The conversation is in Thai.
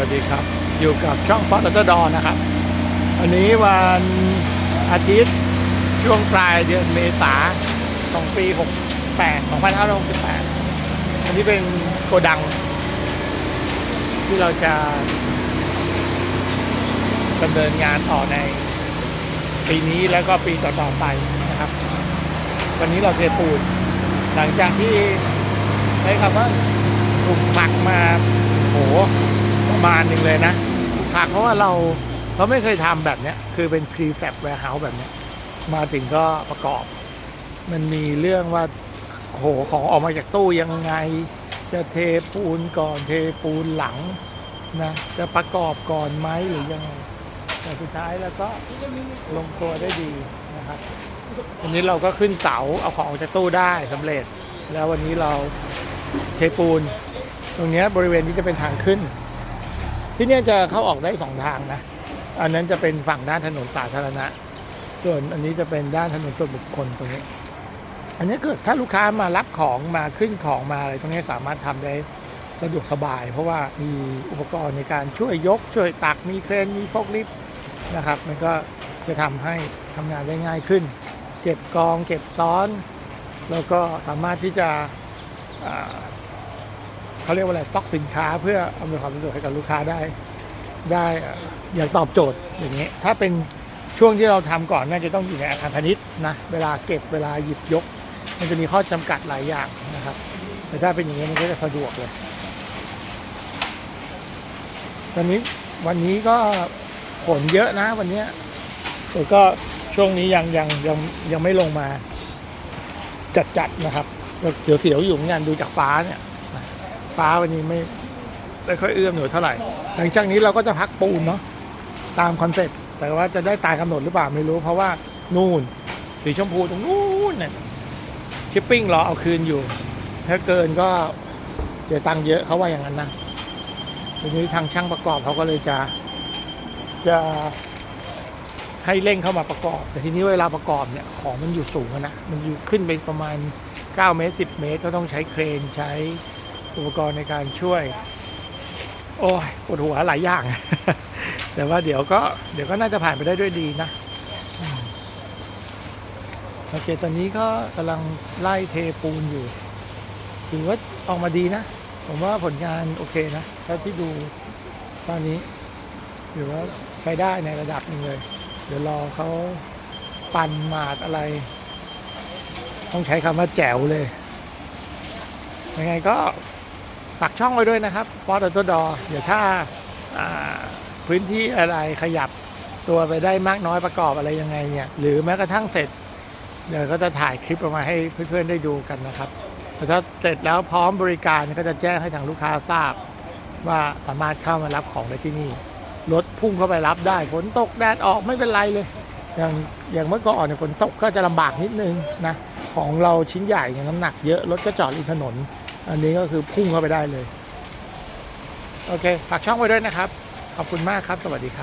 วัสดีครับ อยู่กับช่องฟอสต์ดอนะครับ วันนี้วันอาทิตย์ช่วงปลายเดือนเมษาของปี 68 2568 อันนี้เป็นโกดัง ที่เราจะดำเนินงานต่อในปีนี้แล้วก็ปีต่อๆไปนะครับ วันนี้เราเทปูน หลังจากที่ใช้คำว่าถูกผลักมาโห ประมาณหนึ่งเลยนะถูกผลักเพราะว่าเราเราไม่เคยทำแบบเนี้ย คือเป็น prefab warehouse แบบเนี้ย มาถึงก็ประกอบ มันมีเรื่องว่าโหของออกมาจากตู้ยังไง จะเทปูนก่อนเทปูนหลังนะจะประกอบก่อนไหมหรือยังไงแต่สุดท้ายแล้วก็ลงตัวได้ดีนะครับวันนี้เราก็ขึ้นเสาเอาของออกจากตู้ได้สำเร็จ แล้ววันนี้เราเทปูน ตรงนี้บริเวณนี้จะเป็นทางขึ้น ที่นี่จะเข้าออกได้สองทางนะ อันนั้นจะเป็นฝั่งด้านถนนสาธารณะ ส่วนอันนี้จะเป็นด้านถนนส่วนบุคคลตรงนี้ อันนี้เกิดถ้าลูกค้ามารับของมาขึ้นของมาอะไรตรงนี้สามารถทำได้สะดวกสบาย เพราะว่ามีอุปกรณ์ในการช่วยยก ช่วยตักมีเครนมีโฟล์ลิฟต์นะครับ มันก็จะทำให้ทำงานได้ง่ายขึ้น เก็บกองเก็บซ้อน แล้วก็สามารถที่จะ เขาเรียกว่าอะไรซ็อกสินค้าเพื่ออำนวยความสะดวกให้กับลูกค้าได้ ได้อย่างตอบโจทย์อย่างนี้ถ้าเป็นช่วงที่เราทำก่อนน่าจะต้องอยู่ในอาคารพาณิชย์นะเวลาเก็บเวลาหยิบยก มันจะมีข้อจำกัดหลายอย่างนะครับแต่ถ้าเป็นอย่างนี้มันก็จะสะดวกเลย ตอนนี้วันนี้ก็ฝนเยอะนะวันนี้แต่ก็ช่วงนี้ยังยังยังยังไม่ลงมาจัดๆนะครับเสียวเสียวๆอยู่เหมือนกันดูจากฟ้าเนี่ย ฟ้าวันนี้ไม่ไม่ค่อยเอื้อมหน่วยเท่าไหร่ หลังจากนี้เราก็จะพักปูนเนาะตามคอนเซ็ปต์แต่ว่าจะได้ตายกำหนดหรือเปล่าไม่รู้ เพราะว่านู่นสีชมพูตรงนู้นเนี่ยชิปปิ้งรอเอาคืนอยู่ ถ้าเกินก็เสียตังค์เยอะเขาว่าอย่างนั้นนะทีนี้ทางช่างประกอบเขาก็เลยจะ จะให้เร่งเข้ามาประกอบ แต่ทีนี้เวลาประกอบเนี่ยของมันอยู่สูงนะ มันอยู่ขึ้นไปประมาณ 9 เมตร 10 เมตร ก็ต้องใช้เครนใช้ อุปกรณ์ในการช่วย โอ้ยปวดหัวหลายอย่าง แต่ว่าเดี๋ยวก็เดี๋ยวก็น่าจะผ่านไปได้ด้วยดีนะโอเค ตอนนี้ก็กำลังไล่เทปูนอยู่ถือว่าออกมาดีนะ ผมว่าผลงานโอเคนะถ้าที่ดูตอนนี้ถือว่าใช้ได้ในระดับหนึ่งเลย เดี๋ยวรอเขาปั่นหมาดอะไร ต้องใช้คำว่าแจ๋วเลยยังไงก็ ฝากช่องไว้ด้วยนะครับฟอร์ดตัวดอเดี๋ยวถ้าพื้นที่อะไรขยับตัวไปได้มากน้อยประกอบอะไรยังไงเนี่ย หรือแม้กระทั่งเสร็จ เดี๋ยวก็จะถ่ายคลิปออกมาให้เพื่อนๆได้ดูกันนะครับแต่ถ้าเสร็จแล้วพร้อมบริการก็จะแจ้งให้ทางลูกค้าทราบ ว่าสามารถเข้ามารับของได้ที่นี่รถพุ่งเข้าไปรับได้ฝนตกแดดออกไม่เป็นไรเลยอย่างอย่างเมื่อก่อนเนี่ยฝนตกก็จะลำบากนิดนึงนะของเราชิ้นใหญ่เนี่ยน้ำหนักเยอะรถก็จอดริมถนน อันนี้ก็คือพุ่งเข้าไปได้เลย โอเค ฝากช่องไว้ด้วยนะครับ ขอบคุณมากครับ สวัสดีครับ